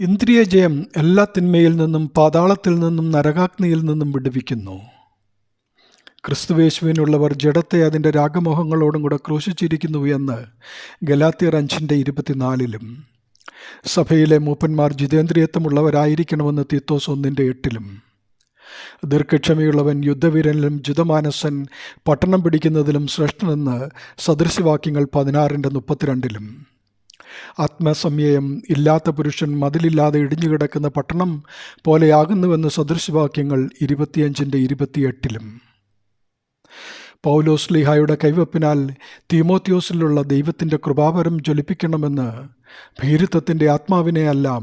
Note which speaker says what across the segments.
Speaker 1: ഇന്ദ്രിയ ജയം എല്ലാ തിന്മയിൽ നിന്നും പാതാളത്തിൽ നിന്നും നരകാഗ്നിയിൽ നിന്നും വിടുവിക്കുന്നു. ക്രിസ്തുവേശുവിനുള്ളവർ ജഡത്തെ അതിന്റെ രാഗമോഹങ്ങളോടും കൂടെ ക്രൂശിച്ചിരിക്കുന്നു എന്ന് ഗലാത്തിയർ അഞ്ചിന്റെ ഇരുപത്തിനാലിലും സഭയിലെ മൂപ്പന്മാർ ജിതേന്ദ്രിയത്വമുള്ളവരായിരിക്കണമെന്ന് തീത്തോസ് ഒന്നിന്റെ എട്ടിലും ദീർഘക്ഷമയുള്ളവൻ യുദ്ധവീരനിലും ജിതമാനസൻ പട്ടണം പിടിക്കുന്നതിലും ശ്രേഷ്ഠനെന്ന് സദൃശവാക്യങ്ങൾ പതിനാറിന്റെ മുപ്പത്തിരണ്ടിലും. ആത്മസംയയം ഇല്ലാത്ത പുരുഷൻ മതിലില്ലാതെ ഇടിഞ്ഞു കിടക്കുന്ന പട്ടണം പോലെയാകുന്നുവെന്ന് സദൃശവാക്യങ്ങൾ ഇരുപത്തിയഞ്ചിന്റെ ഇരുപത്തിയെട്ടിലും. പൗലോസ് ലിഹായുടെ കൈവപ്പിനാൽ തീമോത്യോസിലുള്ള ദൈവത്തിന്റെ കൃപാപരം ജ്വലിപ്പിക്കണമെന്ന് ഭീരുത്വത്തിന്റെ ആത്മാവിനെ അല്ല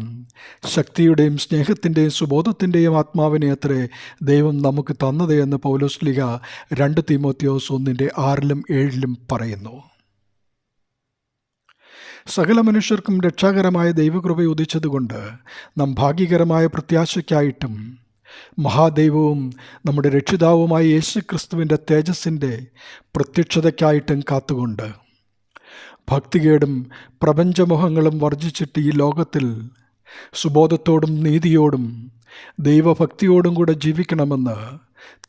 Speaker 1: ശക്തിയുടെയും സ്നേഹത്തിന്റെയും സുബോധത്തിന്റെയും ആത്മാവിനെ അത്രേ ദൈവം നമുക്ക് തന്നത് എന്ന് പൗലോസ് ലിഹ രണ്ട് തീമോത്യോസ് ഒന്നിന്റെ ആറിലും ഏഴിലും പറയുന്നു. സകല മനുഷ്യർക്കും രക്ഷാകരമായ ദൈവകൃപ ഉദിച്ചതുകൊണ്ട് നാം ഭാഗ്യകരമായ പ്രത്യാശയ്ക്കായിട്ടും മഹാദൈവവും നമ്മുടെ രക്ഷിതാവുമായ യേശു ക്രിസ്തുവിന്റെ തേജസ്സിന്റെ പ്രത്യക്ഷതയ്ക്കായിട്ടും കാത്തുകൊണ്ട് ഭക്തികേടും പ്രപഞ്ചമോഹങ്ങളും വർജിച്ചിട്ട് ഈ ലോകത്തിൽ സുബോധത്തോടും നീതിയോടും ദൈവഭക്തിയോടും കൂടെ ജീവിക്കണമെന്ന്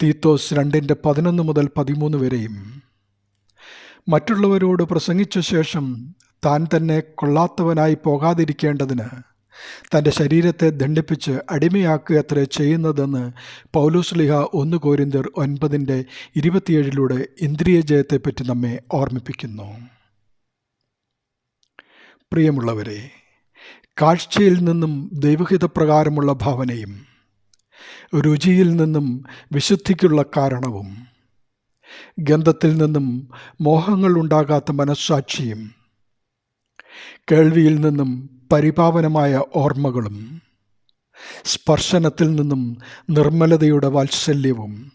Speaker 1: തീത്തോസ് രണ്ടിന്റെ പതിനൊന്ന് മുതൽ പതിമൂന്ന് വരെയും മറ്റുള്ളവരോട് പ്രസംഗിച്ച ശേഷം താൻ തന്നെ കൊള്ളാത്തവനായി പോകാതിരിക്കേണ്ടതിന് തന്റെ ശരീരത്തെ ദണ്ഡിപ്പിച്ച് അടിമയാക്കുക അത്ര ചെയ്യുന്നതെന്ന് പൗലോസ്ലിഹ ഒന്ന് കോരിന്തർ ഒൻപതിന്റെ ഇരുപത്തിയേഴിലൂടെ ഇന്ദ്രിയ ജയത്തെപ്പറ്റി നമ്മെ ഓർമ്മിപ്പിക്കുന്നു. പ്രിയമുള്ളവരെ കാഴ്ചയിൽ നിന്നും ദൈവഹിതപ്രകാരമുള്ള ഭാവനയും രുചിയിൽ നിന്നും വിശുദ്ധിക്കുള്ള കാരണവും ഗന്ധത്തിൽ നിന്നും മോഹങ്ങൾ ഉണ്ടാകാത്ത മനസ്സാക്ഷിയും കേൾവിയിൽ നിന്നും പരിപാവനമായ ഓർമ്മകളും സ്പർശനത്തിൽ നിന്നും നിർമ്മലതയുടെ വാത്സല്യവും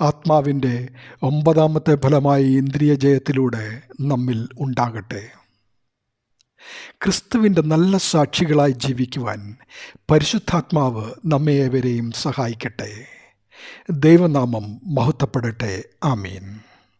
Speaker 1: ആത്മാവിന്റെ ഒമ്പതാമത്തെ ഫലമായി ഇന്ദ്രിയ ജയത്തിലൂടെ നമ്മിൽ ഉണ്ടാകട്ടെ. ക്രിസ്തുവിന്റെ നല്ല സാക്ഷികളായി ജീവിക്കുവാൻ പരിശുദ്ധാത്മാവ് നമ്മെ ഏവരെയും സഹായിക്കട്ടെ. ദൈവനാമം മഹത്വപ്പെടട്ടെ. ആമീൻ.